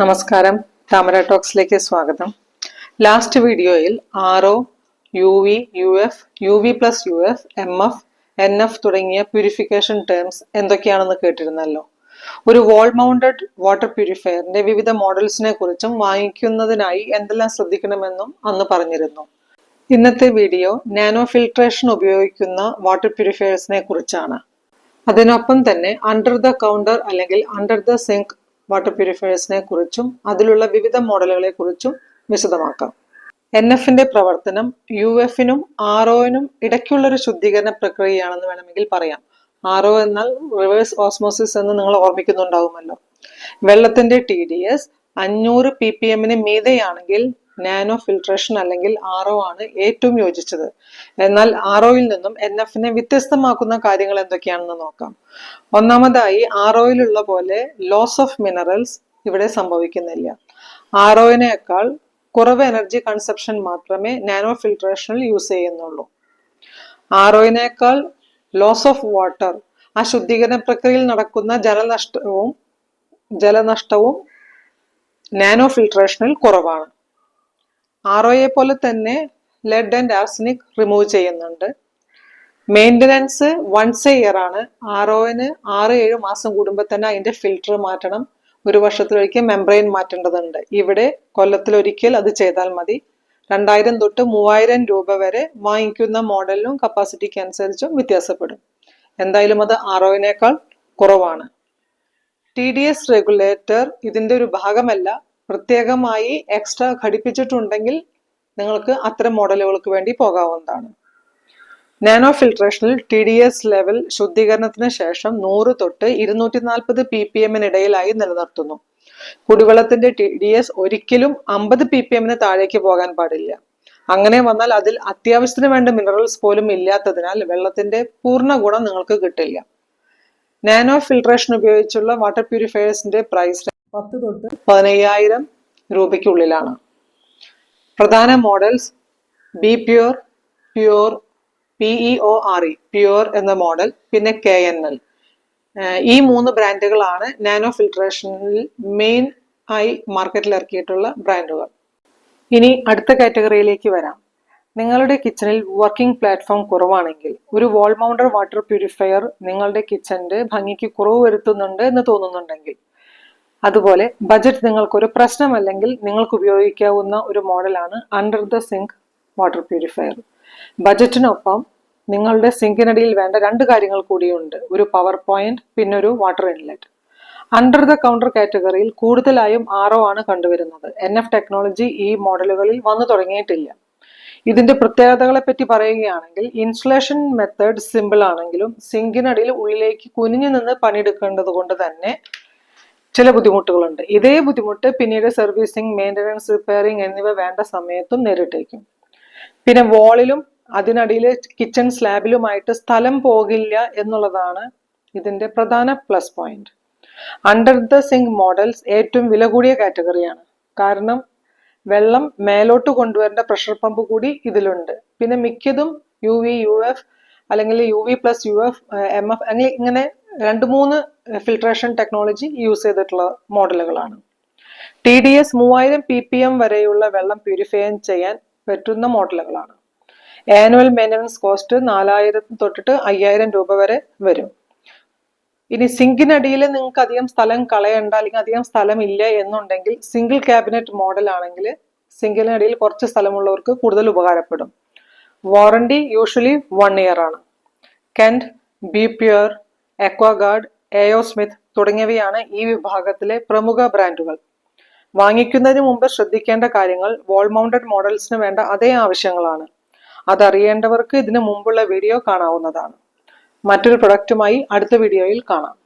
നമസ്കാരം. താമര ടോക്സിലേക്ക് സ്വാഗതം. ലാസ്റ്റ് വീഡിയോയിൽ R O U V U F U V plus U F M F N F തുടങ്ങിയ purification terms എന്തൊക്കെയാണെന്ന് കേട്ടിരുന്നല്ലോ. ഒരു വോൾ മൗണ്ടഡ് വാട്ടർ പ്യൂരിഫയറിന്റെ വിവിധ മോഡൽസിനെ കുറിച്ചും വാങ്ങിക്കുന്നതിനായി എന്തെല്ലാം ശ്രദ്ധിക്കണമെന്നും അന്ന് പറഞ്ഞിരുന്നു. ഇന്നത്തെ വീഡിയോ നാനോ ഫിൽട്രേഷൻ ഉപയോഗിക്കുന്ന വാട്ടർ പ്യൂരിഫയേഴ്സിനെ കുറിച്ചാണ്. അതിനൊപ്പം തന്നെ അണ്ടർ ദ കൗണ്ടർ അല്ലെങ്കിൽ അണ്ടർ ദ സിങ്ക് വാട്ടർ പ്യൂരിഫയേഴ്സിനെ കുറിച്ചും അതിലുള്ള വിവിധ മോഡലുകളെ കുറിച്ചും വിശദമാക്കാം. എൻ എഫിന്റെ പ്രവർത്തനം യു എഫിനും ആർ ഒനും ഇടയ്ക്കുള്ളൊരു ശുദ്ധീകരണ പ്രക്രിയയാണെന്ന് വേണമെങ്കിൽ പറയാം. ആർ ഒ എന്നാൽ റിവേഴ്സ് ഓസ്മോസിസ് എന്ന് നിങ്ങൾ ഓർമ്മിക്കുന്നുണ്ടാവുമല്ലോ. വെള്ളത്തിന്റെ ടി ഡി എസ് അഞ്ഞൂറ് പി പി എമ്മിന് മീതെയാണെങ്കിൽ നാനോ ഫിൽട്രേഷൻ അല്ലെങ്കിൽ ആർ ഒ ആണ് ഏറ്റവും യോജിച്ചത്. എന്നാൽ ആർ ഒയിൽ നിന്നും എൻ എഫിനെ വ്യത്യസ്തമാക്കുന്ന കാര്യങ്ങൾ എന്തൊക്കെയാണെന്ന് നോക്കാം. ഒന്നാമതായി ആർ ഒയിലുള്ള പോലെ ലോസ് ഓഫ് മിനറൽസ് ഇവിടെ സംഭവിക്കുന്നില്ല. ആർ ഒയിനേക്കാൾ കുറവ് എനർജി കൺസപ്ഷൻ മാത്രമേ നാനോ ഫിൽട്രേഷനിൽ യൂസ് ചെയ്യുന്നുള്ളൂ. ആർ ഒയിനേക്കാൾ ലോസ് ഓഫ് വാട്ടർ ആ ശുദ്ധീകരണ പ്രക്രിയയിൽ നടക്കുന്ന ജലനഷ്ടവും ജലനഷ്ടവും നാനോ ഫിൽട്രേഷനിൽ കുറവാണ്. ആർ ഒയെ പോലെ തന്നെ ലെഡ് ആൻഡ് ആർസനിക് റിമൂവ് ചെയ്യുന്നുണ്ട്. മെയിന്റനൻസ് വൺസ് എ ഇയർ ആണ്. ആർ ഒന് ആറ് ഏഴ് മാസം കൂടുമ്പോൾ തന്നെ അതിന്റെ ഫിൽറ്റർ മാറ്റണം. ഒരു വർഷത്തിലൊരിക്കൽ മെംബ്രെയിൻ മാറ്റേണ്ടതുണ്ട്. ഇവിടെ കൊല്ലത്തിലൊരിക്കൽ അത് ചെയ്താൽ മതി. രണ്ടായിരം തൊട്ട് മൂവായിരം രൂപ വരെ വാങ്ങിക്കുന്ന മോഡലിനും കപ്പാസിറ്റിക്ക് അനുസരിച്ചും വ്യത്യാസപ്പെടും. എന്തായാലും അത് ആർ ഒനേക്കാൾ കുറവാണ്. ടി ഡി എസ് റെഗുലേറ്റർ ഇതിന്റെ ഒരു ഭാഗമല്ല. പ്രത്യേകമായി എക്സ്ട്രാ ഘടിപ്പിച്ചിട്ടുണ്ടെങ്കിൽ നിങ്ങൾക്ക് അത്തരം മോഡലുകൾക്ക് വേണ്ടി പോകാവുന്നതാണ്. നാനോ ഫിൽട്രേഷനിൽ ടി ഡി എസ് ലെവൽ ശുദ്ധീകരണത്തിന് ശേഷം നൂറ് തൊട്ട് ഇരുന്നൂറ്റി നാൽപ്പത് പി പി എമ്മിനിടയിലായി നിലനിർത്തുന്നു. കുടിവെള്ളത്തിന്റെ ടി ഡി എസ് ഒരിക്കലും അമ്പത് പി പി എമ്മിന് താഴേക്ക് പോകാൻ പാടില്ല. അങ്ങനെ വന്നാൽ അതിൽ അത്യാവശ്യത്തിന് വേണ്ട മിനറൽസ് പോലും ഇല്ലാത്തതിനാൽ വെള്ളത്തിന്റെ പൂർണ ഗുണം നിങ്ങൾക്ക് കിട്ടില്ല. നാനോ ഫിൽട്രേഷൻ ഉപയോഗിച്ചുള്ള വാട്ടർ പ്യൂരിഫയേഴ്സിന്റെ പ്രൈസ് പത്ത് തൊട്ട് പതിനയ്യായിരം രൂപയ്ക്കുള്ളിലാണ്. പ്രധാന models B pure pure P E O R E pure എന്ന മോഡൽ പിന്നെ കെ എൻ എൽ. ഈ മൂന്ന് ബ്രാൻഡുകളാണ് നാനോ ഫിൽട്രേഷനിൽ മെയിൻ ആയി മാർക്കറ്റിൽ ഇറക്കിയിട്ടുള്ള ബ്രാൻഡുകൾ. ഇനി അടുത്ത കാറ്റഗറിയിലേക്ക് വരാം. നിങ്ങളുടെ കിച്ചണിൽ വർക്കിംഗ് പ്ലാറ്റ്ഫോം കുറവാണെങ്കിൽ ഒരു വാൾ മൗണ്ടർ വാട്ടർ പ്യൂരിഫയർ നിങ്ങളുടെ കിച്ചന്റെ ഭംഗിക്ക് കുറവ് വരുത്തുന്നുണ്ട് എന്ന് തോന്നുന്നുണ്ടെങ്കിൽ അതുപോലെ ബജറ്റ് നിങ്ങൾക്കൊരു പ്രശ്നമല്ലെങ്കിൽ നിങ്ങൾക്ക് ഉപയോഗിക്കാവുന്ന ഒരു മോഡലാണ് under the sink water purifier ബജറ്റിനൊപ്പം നിങ്ങളുടെ സിങ്കിനടിയിൽ വേണ്ട രണ്ട് കാര്യങ്ങൾ കൂടിയുണ്ട്. ഒരു പവർ പോയിന്റ് പിന്നെ ഒരു water inlet under the counter കാറ്റഗറിയിൽ കൂടുതലായും ആറോ ആണ് കണ്ടുവരുന്നത്. എൻ എഫ് ടെക്നോളജി ഈ മോഡലുകളിൽ വന്നു തുടങ്ങിയിട്ടില്ല. ഇതിന്റെ പ്രത്യേകതകളെ പറ്റി പറയുകയാണെങ്കിൽ ഇൻസുലേഷൻ മെത്തേഡ് സിമ്പിൾ ആണെങ്കിലും സിങ്കിനടിയിൽ ഉള്ളിലേക്ക് കുനിഞ്ഞു നിന്ന് പണിയെടുക്കേണ്ടത് കൊണ്ട് തന്നെ ചില ബുദ്ധിമുട്ടുകളുണ്ട്. ഇതേ ബുദ്ധിമുട്ട് പിന്നീട് സർവീസിങ് മെയിന്റനൻസ് റിപ്പയറിംഗ് എന്നിവ വേണ്ട സമയത്തും നേരിട്ടേക്കും. പിന്നെ വാളിലും അതിനടിയിൽ കിച്ചൺ സ്ലാബിലുമായിട്ട് സ്ഥലം പോകില്ല എന്നുള്ളതാണ് ഇതിന്റെ പ്രധാന plus point under the sink models ഏറ്റവും വില കൂടിയ കാറ്റഗറിയാണ്. കാരണം വെള്ളം മേലോട്ട് കൊണ്ടുവരേണ്ട പ്രഷർ പമ്പ് കൂടി ഇതിലുണ്ട്. പിന്നെ മിക്കതും യു വി യു എഫ് അല്ലെങ്കിൽ U V plus U F M F അങ്ങനെ ഇങ്ങനെ രണ്ട് മൂന്ന് ഫിൽട്രേഷൻ ടെക്നോളജി യൂസ് ചെയ്തിട്ടുള്ള മോഡലുകളാണ് ടി ഡി എസ് മൂവായിരം പി പി എം വരെയുള്ള വെള്ളം പ്യൂരിഫൈ ചെയ്യാൻ പറ്റുന്ന മോഡലുകളാണ് ആനുവൽ മെയിന്റനൻസ് കോസ്റ്റ് നാലായിരം തൊട്ടിട്ട് അയ്യായിരം രൂപ വരെ വരും. ഇനി സിങ്കിനടിയിൽ നിങ്ങൾക്ക് അധികം സ്ഥലം കളയണ്ട അല്ലെങ്കിൽ അധികം സ്ഥലം ഇല്ല എന്നുണ്ടെങ്കിൽ സിംഗിൾ ക്യാബിനറ്റ് മോഡൽ ആണെങ്കിൽ സിങ്കിനടിയിൽ കുറച്ച് സ്ഥലമുള്ളവർക്ക് കൂടുതൽ ഉപകാരപ്പെടും. വാറണ്ടി യൂഷ്വലി വൺ ഇയർ ആണ്. Kent B Pure Aquaguard AO Smith തുടങ്ങിയവയാണ് ഈ വിഭാഗത്തിലെ പ്രമുഖ ബ്രാൻഡുകൾ. വാങ്ങിക്കുന്നതിന് മുമ്പ് ശ്രദ്ധിക്കേണ്ട കാര്യങ്ങൾ വോൾ മൗണ്ടഡ് മോഡൽസിന് വേണ്ട അതേ ആവശ്യങ്ങളാണ്. അതറിയേണ്ടവർക്ക് ഇതിനു മുമ്പുള്ള വീഡിയോ കാണാവുന്നതാണ്. മറ്റൊരു പ്രൊഡക്റ്റുമായി അടുത്ത വീഡിയോയിൽ കാണാം.